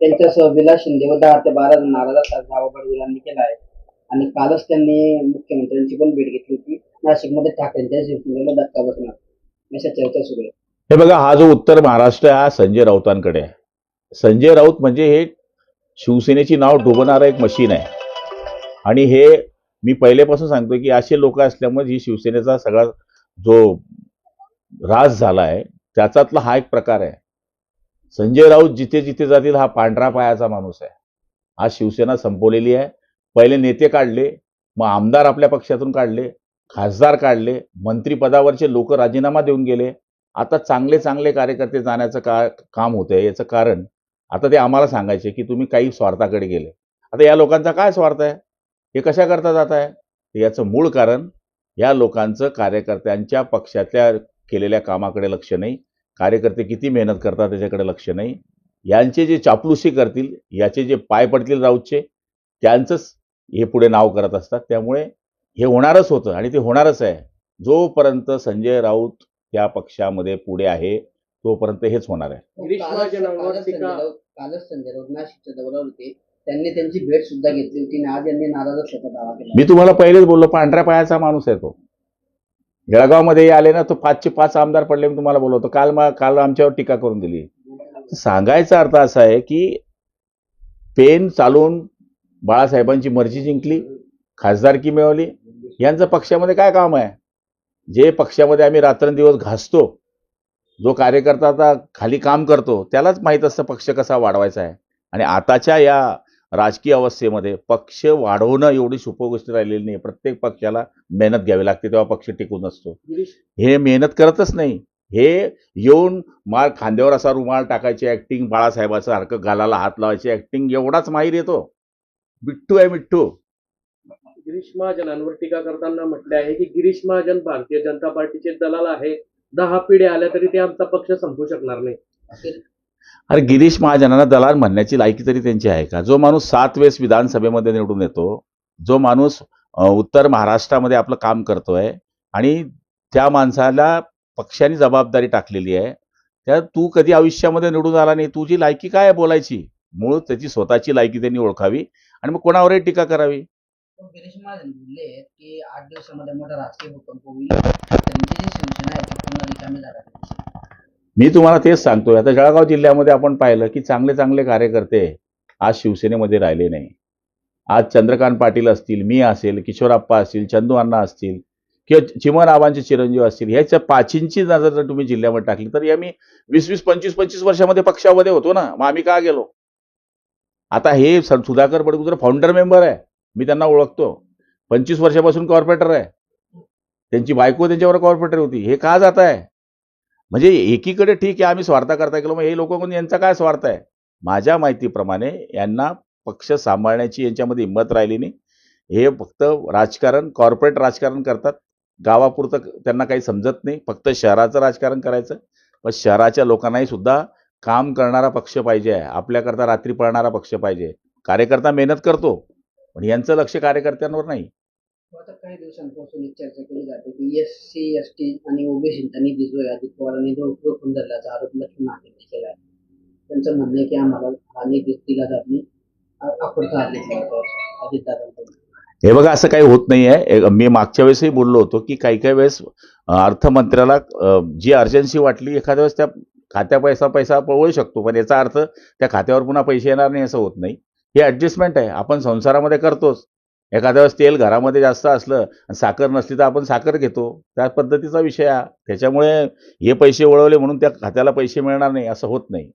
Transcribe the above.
त्यांच्या म्हटलं शिंदे व दहा ते बारा जण धावा बडगुलांनी केला आहे. आणि कालच त्यांनी मुख्यमंत्र्यांची पण भेट घेतली होती. नाशिकमध्ये ठाकरेंच्या शिवसेनेला धक्का बसणार अशा चर्चा सुरू आहे. हे बघा हा जो उत्तर महाराष्ट्र आहे हा संजय राऊतांकडे आहे. संजय राऊत म्हणजे हे शिवसेनेची नाव डुबवणारं एक मशीन आहे. आणि हे मी पहिल्यापासून सांगतोय की असे लोक असल्यामुळे ही शिवसेनेचा सगळा जो राज झाला आहे त्याच्यातला हा एक प्रकार आहे. संजय राऊत जिथे जिथे जातील हा पांढरा पायाचा माणूस आहे. आज शिवसेना संपवलेली आहे. पहिले नेते काढले मग आमदार आपल्या पक्षातून काढले खासदार काढले मंत्रिपदावरचे लोक राजीनामा देऊन गेले. आता चांगले चांगले कार्यकर्ते जाण्याचं का काम होतंय. याचं कारण आता ते आम्हाला सांगायचे की तुम्ही काही स्वार्थाकडे गेले. आता या लोकांचा काय स्वार्थ आहे? हे कशा करता जात आहे? याचं मूळ कारण या लोकांचं कार्यकर्त्यांच्या पक्षातल्या केलेल्या कामाकडे लक्ष नाही. कार्यकर्ते किती मेहनत करतात त्याच्याकडे लक्ष नाही. यांचे जे चापलुसी करतील याचे जे पाय पडतील राऊतचे त्यांचंच हे पुढे नाव करत असतात. त्यामुळे हे होणारच होतं आणि ते होणारच आहे. जोपर्यंत संजय राऊत त्या पक्षामध्ये पुढे आहे तोपर्यंत हेच होणार आहे. कालच- संजय राऊत नाशिकच्या दौऱ्यावर होते. त्यांनी त्यांची भेट सुद्धा घेतली होती आज यांनी दावा केला. मी तुम्हाला पहिलेच बोललो पांढऱ्या पायाचा माणूस आहे तो. जळगावमध्ये आले ना तो पाचशे पाच आमदार पडले मी तुम्हाला बोलवतो. काल मा काल आमच्यावर टीका करून दिली. सांगायचा अर्थ असा आहे की पेन चालून बाळासाहेबांची मर्जी जिंकली खासदारकी मिळवली. यांचं पक्षामध्ये काय काम आहे? जे पक्षामध्ये आम्ही रात्रंदिवस घासतो जो कार्यकर्ता आता खाली काम करतो त्यालाच माहीत असतं पक्ष कसा वाढवायचा आहे. आणि आताच्या या राजकीय अवस्थेमध्ये पक्ष वाढवणं एवढी सोपं गोष्ट राहिलेली नाही प्रत्येक पक्षाला मेहनत घ्यावी लागते तेव्हा पक्ष टिकून असतो. हे मेहनत करतच नाही. हे येऊन मार खांद्यावर असा रुमाल टाकायची ऍक्टिंग बाळासाहेबाचं सारखं गालाला हात लावायची ऍक्टिंग एवढाच माहीर येतो. बिट्टू आहे मिट्टू गिरीश महाजनांवर टीका करताना म्हटले आहे की गिरीश महाजन भारतीय जनता पार्टीचे दलाल आहे. दहा पिढ्या आल्या तरी ते आमचा पक्ष संपू शकणार नाही. अरे गिरीश महाजनांना दलाल म्हणण्याची लायकी तरी त्यांची आहे का? जो माणूस सात वेळेस विधानसभेमध्ये निवडून येतो जो माणूस उत्तर महाराष्ट्रामध्ये आपलं काम करतोय आणि त्या माणसाला पक्षाने जबाबदारी टाकलेली आहे त्या तू कधी आयुष्यामध्ये निवडून आला नाही? तुझी लायकी काय आहे बोलायची? मूळ त्याची स्वतःची लायकी त्यांनी ओळखावी आणि मग कोणावरही टीका करावी. गिरीश महाजन बोलले की आठ दिवसामध्ये मोठा राजकीय भूकंप होईल त्यांची जी शिवसेना आहे ती पूर्ण रिकामी जाणार आहे. मी तुम्हाला तेच सांगतोय. आता जळगाव जिल्ह्यामध्ये आपण पाहिलं की चांगले चांगले कार्यकर्ते आज शिवसेनेमध्ये राहिले नाही. आज चंद्रकांत पाटील असतील मी असेल किशोरप्पा असतील चंदू अण्णा असतील किंवा चिमनआबांचे चिरंजीव असतील ह्याच्या पाचींची नजर जर तुम्ही जिल्ह्यामध्ये टाकली तर या मी वीस वीस पंचवीस पंचवीस वर्षामध्ये पक्षामध्ये होतो ना. मग आम्ही का गेलो? आता हे सुधाकर बडगुजर फाउंडर मेंबर आहे. मी त्यांना ओळखतो. पंचवीस वर्षापासून कॉर्पोरेटर आहे. त्यांची बायको त्यांच्यावर कॉर्पोरेटर होती. हे का जात आहे म्हणजे एकीकडे ठीक आहे आम्ही स्वार्थ करता गेलो मग हे लोक म्हणून यांचा काय स्वार्थ आहे? माझ्या माहितीप्रमाणे यांना पक्ष सांभाळण्याची यांच्यामध्ये हिंमत राहिली नाही. हे फक्त राजकारण कॉर्पोरेट राजकारण करतात. गावापुरतं त्यांना काही समजत नाही. फक्त शहराचं राजकारण करायचं. पण शहराच्या लोकांनाही सुद्धा काम करणारा पक्ष पाहिजे आहे. आपल्याकरता रात्री पळणारा पक्ष पाहिजे. कार्यकर्ता मेहनत करतो. पण यांचं लक्ष कार्यकर्त्यांवर नाही. आता काही दिवसांपासून एक चर्चा केली जाते की एस सी एस टी आणि ओबीसीचा निधी जो आहे अजित पवारांनी जो रोखून धरल्याचा आरोप लक्ष्मण मागणी केला आहे. त्यांचं म्हणणं आहे की आम्हाला हा निधी दिला जात नाही हे बघा असं काही होत नाही आहे मी मागच्या वेळेसही बोललो होतो की काही काही वेळेस अर्थमंत्र्याला जी अर्जन्सी वाटली एखाद्या वेळेस त्या खात्या पैसा पैसा पळवू शकतो. पण याचा अर्थ त्या खात्यावर पुन्हा पैसे येणार नाही असं होत नाही. हे ॲडजस्टमेंट आहे. आपण संसारामध्ये करतोच. एखाद्या वेळेस तेल घरामध्ये जास्त असलं आणि साखर नसली तर आपण साखर घेतो. त्या पद्धतीचा विषय हा. त्याच्यामुळे हे पैसे वळवले म्हणून त्या खात्याला पैसे मिळणार नाही असं होत नाही.